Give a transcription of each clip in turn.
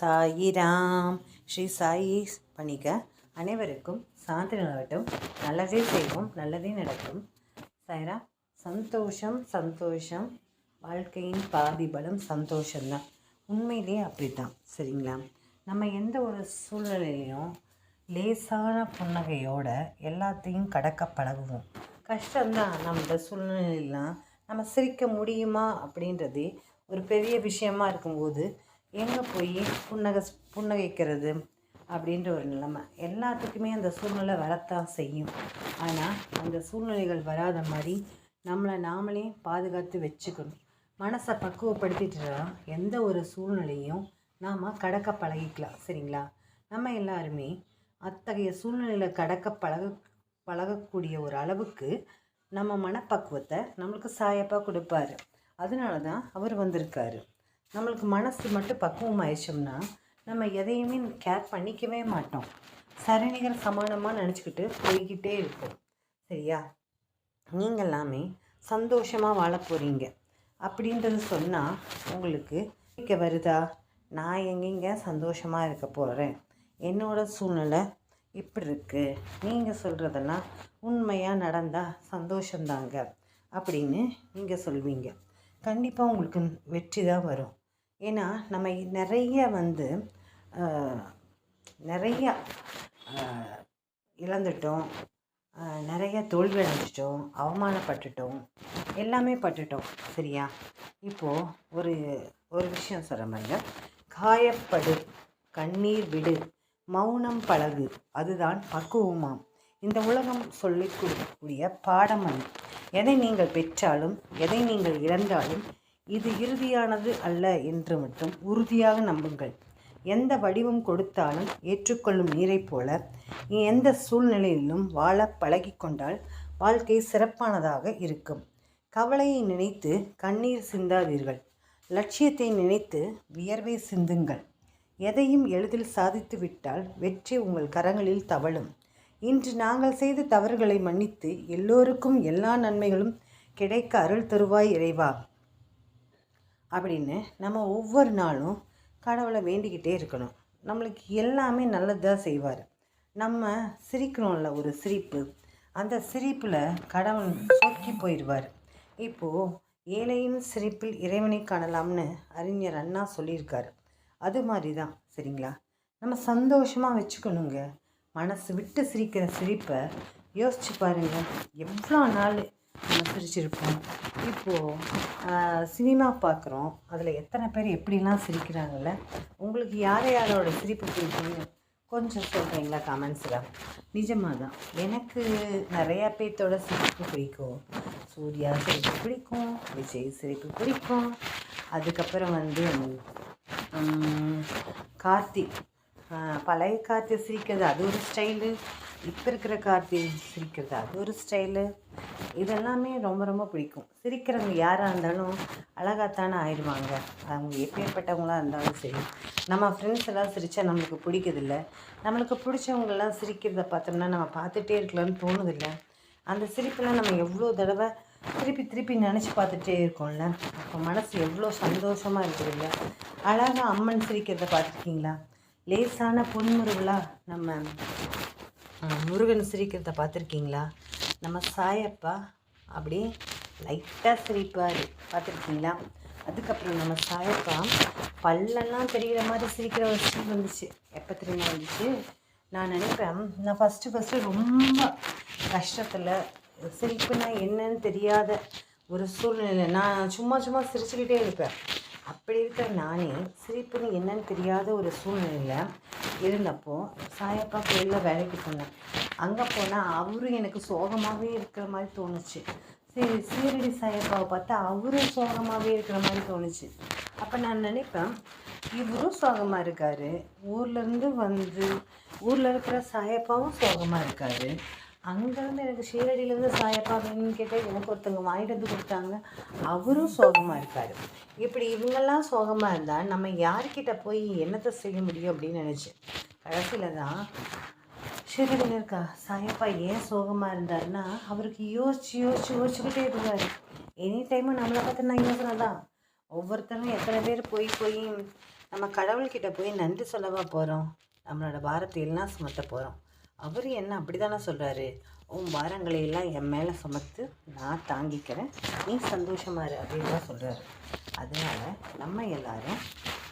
சாயிராம் ஸ்ரீ சாயி பணிக. அனைவருக்கும் சாந்தி நிலவட்டும் நல்லதே செய்வோம் நல்லதே நடக்கும். சாயிரா சந்தோஷம் சந்தோஷம். வாழ்க்கையின் பாதி பலம் சந்தோஷம்தான். உண்மையிலே அப்படித்தான் சரிங்களா? நம்ம எந்த ஒரு சூழ்நிலையிலையும் லேசான புன்னகையோட எல்லாத்தையும் கடக்க பழகுவோம். கஷ்டம்தான் நம்ம சூழ்நிலையெல்லாம். நம்ம சிரிக்க முடியுமா அப்படின்றதே ஒரு பெரிய விஷயமா இருக்கும்போது எங்கே போய் புன்னகை புன்னகைக்கிறது அப்படின்ற ஒரு நிலைமை. எல்லாத்துக்குமே அந்த சூழ்நிலை வரத்தான் செய்யும். ஆனால் அந்த சூழ்நிலைகள் வராத மாதிரி நம்மளை நாமளே பாதுகாத்து வச்சுக்கணும். மனசை பக்குவப்படுத்திட்டுனா எந்த ஒரு சூழ்நிலையும் நாம் கடக்க பழகிக்கலாம். சரிங்களா? நம்ம எல்லாருமே அத்தகைய சூழ்நிலையில் கடக்க பழக பழகக்கூடிய ஒரு அளவுக்கு நம்ம மனப்பக்குவத்தை நம்மளுக்கு சாயப்பாக கொடுப்பாரு. அதனால தான் அவர் வந்திருக்காரு. நம்மளுக்கு மனசு மட்டும் பக்குவம் ஆயிடுச்சோம்னா நம்ம எதையுமே கேர் பண்ணிக்கவே மாட்டோம். சரணிகர் சமானமாக நினச்சிக்கிட்டு போய்கிட்டே இருப்போம். சரியா? நீங்கள் எல்லாமே சந்தோஷமாக வாழ போகிறீங்க அப்படின்றது சொன்னால் உங்களுக்கு இங்கே வருதா? நான் எங்கெங்க சந்தோஷமாக இருக்க போகிறேன் என்னோடய சூழ்நிலை இப்படி இருக்குது நீங்கள் சொல்கிறதெல்லாம் உண்மையாக நடந்தால் சந்தோஷந்தாங்க அப்படின்னு நீங்கள் சொல்வீங்க. கண்டிப்பாக உங்களுக்கு வெற்றி தான் வரும். ஏன்னா நம்ம நிறைய வந்து நிறைய இழந்துட்டோம். நிறைய தோல்வி அடைஞ்சிட்டோம். அவமானப்பட்டுட்டோம். எல்லாமே பட்டுட்டோம். சரியா? இப்போது ஒரு ஒரு விஷயம் சொல்கிற காயப்படு கண்ணீர் விடு மௌனம் பழகு. அதுதான் பக்குவமாம். இந்த உலகம் சொல்லிக் கொடுக்கக்கூடிய பாடம் அது. எதை நீங்கள் பெற்றாலும் எதை நீங்கள் இழந்தாலும் இது இறுதியானது அல்ல என்று மட்டும் உறுதியாக நம்புங்கள். எந்த வடிவம் கொடுத்தாலும் ஏற்றுக்கொள்ளும் நீரைப் போல நீ எந்த சூழ்நிலையிலும் வாழ பழகிக்கொண்டால் வாழ்க்கை சிறப்பானதாக இருக்கும். கவலையை நினைத்து கண்ணீர் சிந்தாதீர்கள். லட்சியத்தை நினைத்து வியர்வை சிந்துங்கள். எதையும் எளிதில் சாதித்து விட்டால் வெற்றி உங்கள் கரங்களில் தவழும். இன்று நாங்கள் செய்த தவறுகளை மன்னித்து எல்லோருக்கும் எல்லா நன்மைகளும் கிடைக்க அருள் தருவாய் இறைவா. அப்படின்னு நம்ம ஒவ்வொரு நாளும் கடவுளை வேண்டிக்கிட்டே இருக்கணும். நம்மளுக்கு எல்லாமே நல்லதாக செய்வார். நம்ம சிரிக்கிறோம்ல ஒரு சிரிப்பு. அந்த சிரிப்பில் கடவுள் சொக்கி போயிடுவார். இப்போது ஏழையின் சிரிப்பில் இறைவனை காணலாம்னு அறிஞர் அண்ணா சொல்லியிருக்காரு. அது மாதிரி தான் சரிங்களா? நம்ம சந்தோஷமாக வச்சுக்கணுங்க. மனசு விட்டு சிரிக்கிற சிரிப்பை யோசிச்சு பாருங்கள் எவ்வளோ நாள் சிரிச்சிருப்போம் இப்போது சினிமா பார்க்குறோம் அதில் எத்தனை பேர் எப்படிலாம் சிரிக்கிறாங்கல்ல? உங்களுக்கு யார் யாரோட சிரிப்பு பிடிக்கும்னு கொஞ்சம் சொல்கிறீங்களா கமெண்ட்ஸில் நிஜமாக தான் எனக்கு நிறையா பேர்த்தோட சிரிப்பு பிடிக்கும். சூர்யா சிரிப்பு பிடிக்கும் விஜய் சிரிப்பு பிடிக்கும். அதுக்கப்புறம் வந்து கார்த்திக் பழைய கார்த்தி சிரிக்கிறது அது ஒரு ஸ்டைலு. இப்போ இருக்கிற கார்த்தி சிரிக்கிறது அது ஒரு ஸ்டைலு. இதெல்லாமே ரொம்ப ரொம்ப பிடிக்கும். சிரிக்கிறவங்க யாராக இருந்தாலும் அழகாத்தானே ஆயிடுவாங்க. அவங்க எப்பேற்பட்டவங்களாக இருந்தாலும் சரி. நம்ம ஃப்ரெண்ட்ஸ் எல்லாம் சிரித்தா நம்மளுக்கு பிடிக்குதில்ல. நம்மளுக்கு பிடிச்சவங்கெல்லாம் சிரிக்கிறத பார்த்தோம்னா நம்ம பார்த்துட்டே இருக்கலாம்னு தோணுதில்ல. அந்த சிரிப்பெல்லாம் நம்ம எவ்வளோ தடவை திருப்பி திருப்பி நினச்சி பார்த்துட்டே இருக்கோம்ல. அப்போ மனசு எவ்வளோ சந்தோஷமாக இருக்குதுல்ல. அழகாக அம்மன் சிரிக்கிறத பார்த்துருக்கீங்களா? லேசான பொன்முருவலா நம்ம முருகன் சிரிக்கிறத பார்த்துருக்கீங்களா? நம்ம சாயப்பா அப்படியே லைட்டாக சிரிப்பார். பார்த்துருக்கீங்களா? அதுக்கப்புறம் நம்ம சாயப்பா பல்லெல்லாம் தெரிகிற மாதிரி சிரிக்கிற ஒரு சீன் வந்துச்சு. எப்போ தெரியுமா வந்துச்சு? நான் நினைப்பேன் நான் ஃபஸ்ட்டு ஃபஸ்ட்டு ரொம்ப கஷ்டத்தில் சிரிப்புனா என்னன்னு தெரியாத ஒரு சூழ்நிலை நான் சும்மா சும்மா சிரிச்சுக்கிட்டே இருப்பேன். அப்படி இருக்கிற நானே சிரிப்புன்னு என்னன்னு தெரியாத ஒரு சூழ்நிலையில் இருந்தப்போ சாயப்பா கோயிலில் வேலைக்கு போனேன். அங்கே போனால் அவரும் எனக்கு சோகமாகவே இருக்கிற மாதிரி தோணுச்சு. சரி சீரடி சாயப்பாவை பார்த்தா அவரும் சோகமாகவே இருக்கிற மாதிரி தோணுச்சு. அப்போ நான் நினைப்பேன் இவரும் சோகமாக இருக்காரு. ஊர்லேருந்து வந்து ஊரில் இருக்கிற சாயப்பாவும் சோகமாக இருக்காரு. அங்கேருந்து எனக்கு ஷீரடியிலேருந்து சாயப்பா வேணும்னு கேட்டால் எனக்கு ஒருத்தவங்க வாங்கிட்டு வந்து கொடுத்தாங்க. அவரும் சோகமாக இருக்கார். இப்படி இவங்கெல்லாம் சோகமாக இருந்தால் நம்ம யார்கிட்ட போய் என்னத்தை செய்ய முடியும் அப்படின்னு நினச்சி கடைசியில் தான் ஷீரடியில் இருக்கா? சாயப்பா ஏன் சோகமாக இருந்தாருன்னா அவருக்கு யோசிச்சு யோசிச்சு யோசிச்சுக்கிட்டே இருந்தார். எனி டைமும் நம்மளை பார்த்து நான் யோசனை தான் ஒவ்வொருத்தரும் எத்தனை பேர் போய் போய் நம்ம கடவுள்கிட்ட போய் நன்றி சொல்லவா போகிறோம் நம்மளோட பாரத்தை எல்லாம் சுமத்த போகிறோம் அவர் என்ன அப்படி தானே சொல்கிறாரு உன் பாரங்களை எல்லாம் என் மேலே சுமத்து நான் தாங்கிக்கிறேன். நீ சந்தோஷமாக இரு அப்படின்னு தான் சொல்கிறாரு அதனால் நம்ம எல்லாரும்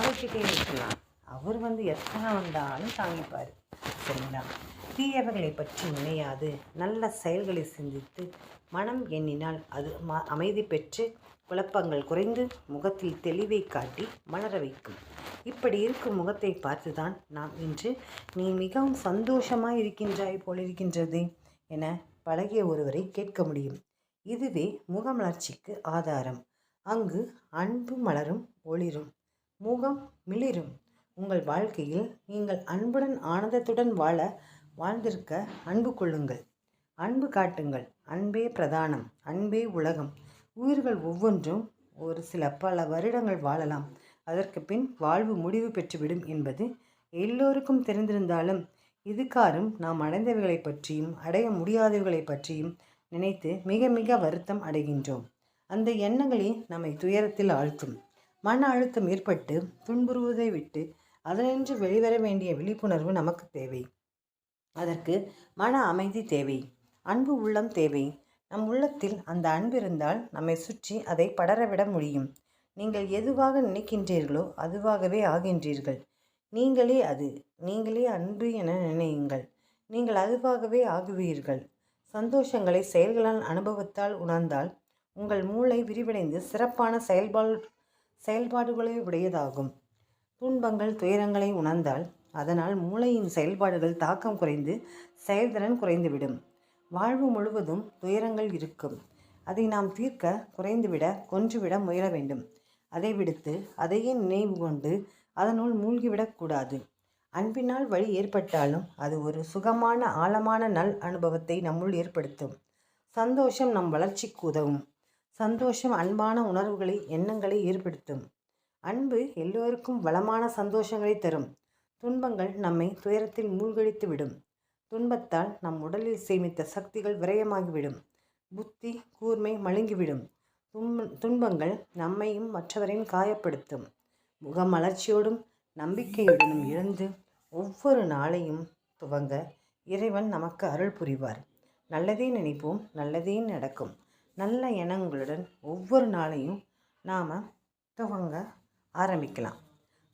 அவர்கிட்டே இருக்கலாம். அவர் வந்து எத்தனை வந்தாலும் தாங்கிப்பார். சரிங்களா? தீயவர்களை பற்றி நினையாது. நல்ல செயல்களை சிந்தித்து மனம் எண்ணினால் அது ம அமைதி பெற்று குழப்பங்கள் குறைந்து முகத்தில் தெளிவை காட்டி மலர வைக்கும். இப்படி இருக்கும் முகத்தை பார்த்துதான் நாம் இன்று நீ மிகவும் சந்தோஷமாக இருக்கின்றாய் போலிருக்கின்றது என பழகிய ஒருவரை கேட்க முடியும். இதுவே முகமலர்ச்சிக்கு ஆதாரம். அங்கு அன்பு மலரும் ஒளிரும் முகம் மிளிரும். உங்கள் வாழ்க்கையில் நீங்கள் அன்புடன் ஆனந்தத்துடன் வாழ வாழ்ந்திருக்க அன்பு கொள்ளுங்கள். அன்பு காட்டுங்கள். அன்பே பிரதானம். அன்பே உலகம். உயிர்கள் ஒவ்வொன்றும் ஒரு சில பல வருடங்கள் வாழலாம். அதற்கு பின் வாழ்வு முடிவு பெற்றுவிடும் என்பது எல்லோருக்கும் தெரிந்திருந்தாலும் இதுகாரும் நாம் அடைந்தவைகளை பற்றியும் அடைய முடியாதவைகளை பற்றியும் நினைத்து மிக மிக வருத்தம் அடைகின்றோம். அந்த எண்ணங்களே நம்மை துயரத்தில் ஆழ்த்தும். மன அழுத்தம் ஏற்பட்டு துன்புறுவதை விட்டு அதனின்று வெளிவர வேண்டிய விழிப்புணர்வு நமக்கு தேவை. அதற்கு மன அமைதி தேவை. அன்பு உள்ளம் தேவை. நம் உள்ளத்தில் அந்த அன்பு இருந்தால் நம்மை சுற்றி அதை படரவிட முடியும். நீங்கள் எதுவாக நினைக்கின்றீர்களோ அதுவாகவே ஆகின்றீர்கள். நீங்களே அது. நீங்களே அன்பு என நினையுங்கள். நீங்கள் அதுவாகவே ஆகுவீர்கள். சந்தோஷங்களை செயல்களால் அனுபவத்தால் உணர்ந்தால் உங்கள் மூளை விரிவடைந்து சிறப்பான செயல்பாடு செயல்பாடுகளை உடையதாகும். துன்பங்கள் துயரங்களை உணர்ந்தால் அதனால் மூளையின் செயல்பாடுகள் தாக்கம் குறைந்து செயல்திறன் குறைந்துவிடும். வாழ்வு முழுவதும் துயரங்கள் இருக்கும். அதை நாம் தீர்க்க குறைந்துவிட கொன்றுவிட முயல வேண்டும். அதை விடுத்து அதையே நினைவு கொண்டு அதனுள் மூழ்கிவிடக்கூடாது அன்பினால் வழி ஏற்பட்டாலும் அது ஒரு சுகமான ஆழமான நல் அனுபவத்தை நம்முள் ஏற்படுத்தும். சந்தோஷம் நம் வளர்ச்சிக்கு உதவும். சந்தோஷம் அன்பான உணர்வுகளை எண்ணங்களை ஏற்படுத்தும். அன்பு எல்லோருக்கும் வளமான சந்தோஷங்களை தரும். துன்பங்கள் நம்மை துயரத்தில் மூழ்கடித்து விடும் துன்பத்தால் நம் உடலில் சேமித்த சக்திகள் விரயமாகிவிடும். புத்தி கூர்மை மழுங்கிவிடும். துன்ப துன்பங்கள் நம்மையும் மற்றவரையும் காயப்படுத்தும். முகமலர்ச்சியோடும் நம்பிக்கையுடனும் இழந்து ஒவ்வொரு நாளையும் துவங்க இறைவன் நமக்கு அருள் புரிவார். நல்லதே நினைப்போம் நல்லதே நடக்கும். நல்ல எண்ணங்களுடன் ஒவ்வொரு நாளையும் நாம் துவங்க ஆரம்பிக்கலாம்.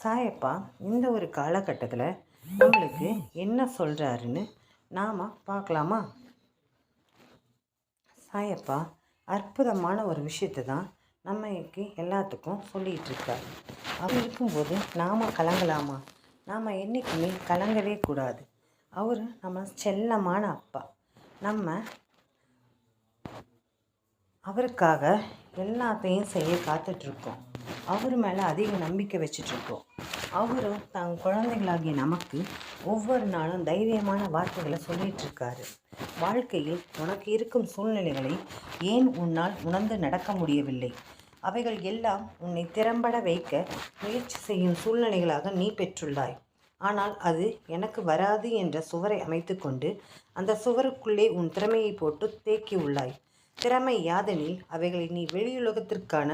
சாயப்பா இந்த ஒரு காலகட்டத்தில் நம்மளுக்கு என்ன சொல்கிறாருன்னு நாம் பார்க்கலாமா? சாயப்பா அற்புதமான ஒரு விஷயத்தை தான் நம்மக்கு எல்லாத்துக்கும் சொல்லிகிட்டு இருக்கார் அவர் இருக்கும்போது நாம் கலங்கலாமா? நாம் என்றைக்குமே கலங்கவே கூடாது. அவர் நம்ம செல்லமான அப்பா. நம்ம அவருக்காக எல்லாத்தையும் செய்ய காத்துட்ருக்கோம் அவர் மேலே அதிக நம்பிக்கை வச்சிட்ருக்கோம் அவரும் தன் குழந்தைகளாகிய நமக்கு ஒவ்வொரு நாளும் தைரியமான வார்த்தைகளை சொல்லிட்டு வாழ்க்கையில் உனக்கு இருக்கும் சூழ்நிலைகளை ஏன் உன்னால் உணர்ந்து நடக்க முடியவில்லை? அவைகள் எல்லாம் உன்னை திறம்பட வைக்க முயற்சி செய்யும் சூழ்நிலைகளாக நீ பெற்றுள்ளாய். ஆனால் அது எனக்கு வராது என்ற சுவரை அமைத்துக்கொண்டு அந்த சுவருக்குள்ளே உன் திறமையை போட்டு தேக்கி உள்ளாய். திறமை யாதெனில் அவைகளை நீ வெளியுலகத்திற்கான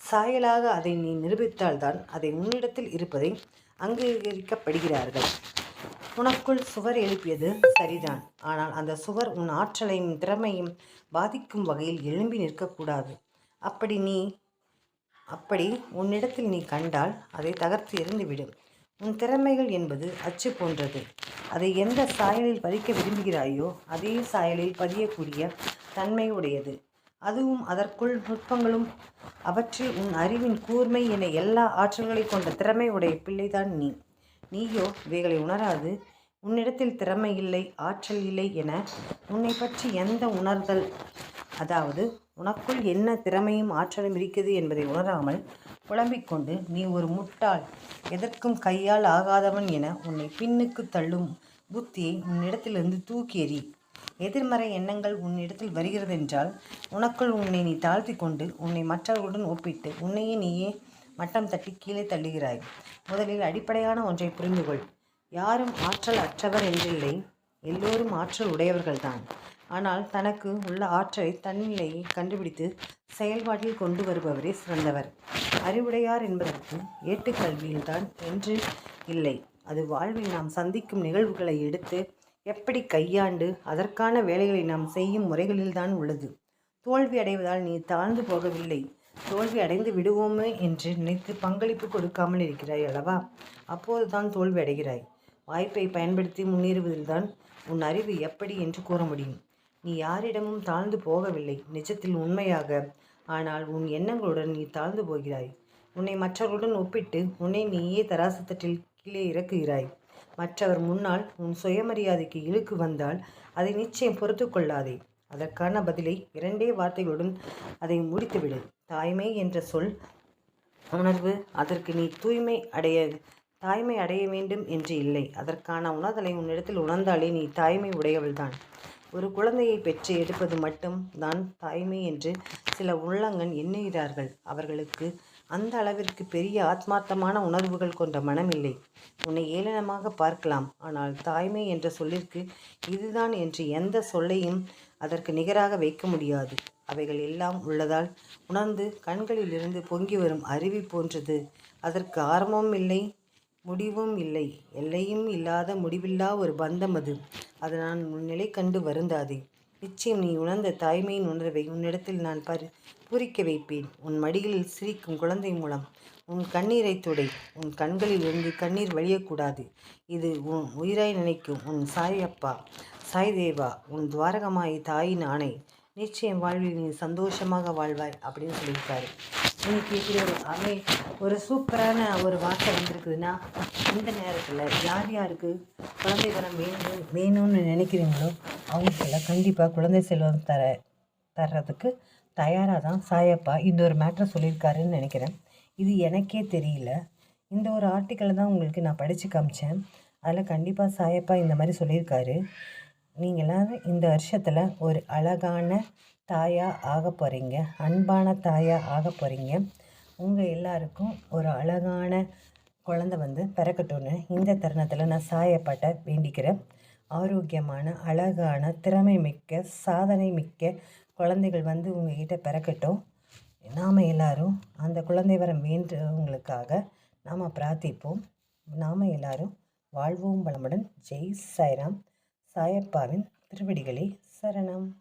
சாயலாக அதை நீ நிரூபித்தால்தான் அதை உன்னிடத்தில் இருப்பதை அங்கீகரிக்கப்படுகிறார்கள். உனக்குள் சுவர் எழுப்பியது சரிதான். ஆனால் அந்த சுவர் உன் ஆற்றலையும் திறமையும் பாதிக்கும் வகையில் எழும்பி நிற்கக்கூடாது. அப்படி நீ அப்படி உன்னிடத்தில் நீ கண்டால் அதை தகர்த்து எறிந்துவிடும். உன் திறமைகள் என்பது அச்சு போன்றது. அதை எந்த சாயலில் பதிக்க விரும்புகிறாயோ அதே சாயலில் பதியக்கூடிய தன்மையுடையது. அதுவும் அதற்குள் நுட்பங்களும் அவற்றில் உன் அறிவின் கூர்மை என எல்லா ஆற்றல்களை கொண்ட திறமை உடைய பிள்ளைதான் நீ. நீயோ இவைகளை உணராது. உன்னிடத்தில் திறமை இல்லை ஆற்றல் இல்லை என உன்னை பற்றி எந்த உணர்தல்? அதாவது உனக்குள் என்ன திறமையும் ஆற்றலும் இருக்கிறது என்பதை உணராமல் புலம்பிக்கொண்டு நீ ஒரு முட்டாள் எதற்கும் கையால் ஆகாதவன் என உன்னை பின்னுக்கு தள்ளும் புத்தியை உன்னிடத்திலிருந்து தூக்கி எறி எதிர்மறை எண்ணங்கள் உன்னிடத்தில் வருகிறதென்றால் உனக்குள் உன்னை நீ தாழ்த்தி கொண்டு உன்னை மற்றவர்களுடன் ஒப்பிட்டு உன்னையே நீயே மட்டம் தட்டி கீழே தள்ளுகிறாய். முதலில் அடிப்படையான ஒன்றை புரிந்துகொள். யாரும் ஆற்றல் அற்றவர் என்றில்லை. எல்லோரும் ஆற்றல் உடையவர்கள்தான். ஆனால் தனக்கு உள்ள ஆற்றலை தன்னிலையை கண்டுபிடித்து செயல்பாட்டில் கொண்டு வருபவரே சிறந்தவர். அறிவுடையார் என்பதற்கு ஏட்டுக்கல்வியில்தான் என்று இல்லை. அது வாழ்வில் நாம் சந்திக்கும் நிகழ்வுகளை எடுத்து எப்படி கையாண்டு அதற்கான வேலைகளை நாம் செய்யும் முறைகளில்தான் உள்ளது. தோல்வி அடைவதால் நீ தாழ்ந்து போகவில்லை. தோல்வி அடைந்து விடுவோமே என்று நினைத்து பங்களிப்பு கொடுக்காமல் இருக்கிறாய் அல்லவா? அப்போதுதான் தோல்வி அடைகிறாய். வாய்ப்பை பயன்படுத்தி முன்னேறுவதில்தான் உன் அறிவு எப்படி என்று கூற முடியும். நீ யாரிடமும் தாழ்ந்து போகவில்லை நிஜத்தில் உண்மையாக. ஆனால் உன் எண்ணங்களுடன் நீ தாழ்ந்து போகிறாய். உன்னை மற்றவர்களுடன் ஒப்பிட்டு உன்னை நீயே தராசு தட்டில் கீழே இறக்குகிறாய். மற்றவர் முன்னால் உன் சுயமரியாதைக்கு இழுக்கு வந்தால் அதை நிச்சயம் பொறுத்து கொள்ளாதே. அதற்கான பதிலை இரண்டே வார்த்தைகளுடன் அதை முடித்துவிடு. தாய்மை என்ற சொல் உணர்வு அதற்கு நீ தூய்மை அடைய தாய்மை அடைய வேண்டும் என்று இல்லை. அதற்கான உணர்தலை உன்னிடத்தில் உணர்ந்தாலே நீ தாய்மை உடையவள்தான். ஒரு குழந்தையை பெற்று எடுப்பது மட்டும் தான் தாய்மை என்று சில உள்ளங்கன் எண்ணுகிறார்கள். அவர்களுக்கு அந்த அளவிற்கு பெரிய ஆத்மார்த்தமான உணர்வுகள் கொண்ட மனமில்லை. உன்னை ஏளனமாக பார்க்கலாம். ஆனால் தாய்மை என்ற சொல்லிற்கு இதுதான் என்று எந்த சொல்லையும் அதற்கு நிகராக வைக்க முடியாது. அவைகள் எல்லாம் உள்ளதால் உணர்ந்து கண்களிலிருந்து பொங்கி வரும் அருவி போன்றது. அதற்கு ஆரம்பமும் இல்லை முடிவும் இல்லை. எல்லையும் இல்லாத முடிவில்லா ஒரு பந்தம் அது. அது நான் உன் நிலை கண்டு வருந்தாதே. நிச்சயம் நீ உணர்ந்த தாய்மையின் உணர்வை உன்னிடத்தில் நான் பரி பூரிக்க வைப்பேன். உன் மடியில் சிரிக்கும் குழந்தை மூலம். உன் கண்ணீரை துடை. உன் கண்களில் இருந்து கண்ணீர் வழியக்கூடாது. இது உன் உயிராய் நினைக்கும் உன் சாயப்பா சாய் தேவா உன் துவாரகமாய் தாயின் ஆணை. நிச்சயம் வாழ்வில் நீ சந்தோஷமாக வாழ்வாய் அப்படின்னு சொல்லியிருக்காரு. இன்னைக்கு இப்படி ஒரு அமை ஒரு சூப்பரான ஒரு வார்த்தை வந்திருக்குதுன்னா இந்த நேரத்தில் யார் யாருக்கு குழந்தை வரம் வேணும் வேணும்னு நினைக்கிறீங்களோ அவங்களுக்கெல்லாம் கண்டிப்பாக குழந்தை செல்வம் தர தர்றதுக்கு தயாராக தான் சாயப்பா இந்த ஒரு மேட்ரை சொல்லியிருக்காருன்னு நினைக்கிறேன். இது எனக்கே தெரியல. இந்த ஒரு ஆர்டிக்கலை தான் உங்களுக்கு நான் படித்து காமிச்சேன். அதில் கண்டிப்பாக சாயப்பா இந்த மாதிரி சொல்லியிருக்காரு. நீங்கள் எல்லாரும் இந்த வருஷத்தில் ஒரு அழகான தாயாக ஆக போகிறீங்க அன்பான தாயாக ஆக போகிறீங்க உங்கள் எல்லாருக்கும் ஒரு அழகான குழந்த வந்து பிறக்கட்டும்னு இந்த தருணத்தில் நான் சாயப்பாட்ட வேண்டிக்கிறேன். ஆரோக்கியமான அழகான திறமை மிக்க சாதனை மிக்க குழந்தைகள் வந்து உங்ககிட்ட பிறக்கட்டும். நாம் எல்லாரும் அந்த குழந்தை வரம் வேண்டவங்களுக்காக நாம் பிரார்த்திப்போம். நாம் எல்லாரும் வாழ்வோம் வளமுடன். ஜெய் சாய்ராம். சாயப்பாவின் திருவடிகளே சரணம்.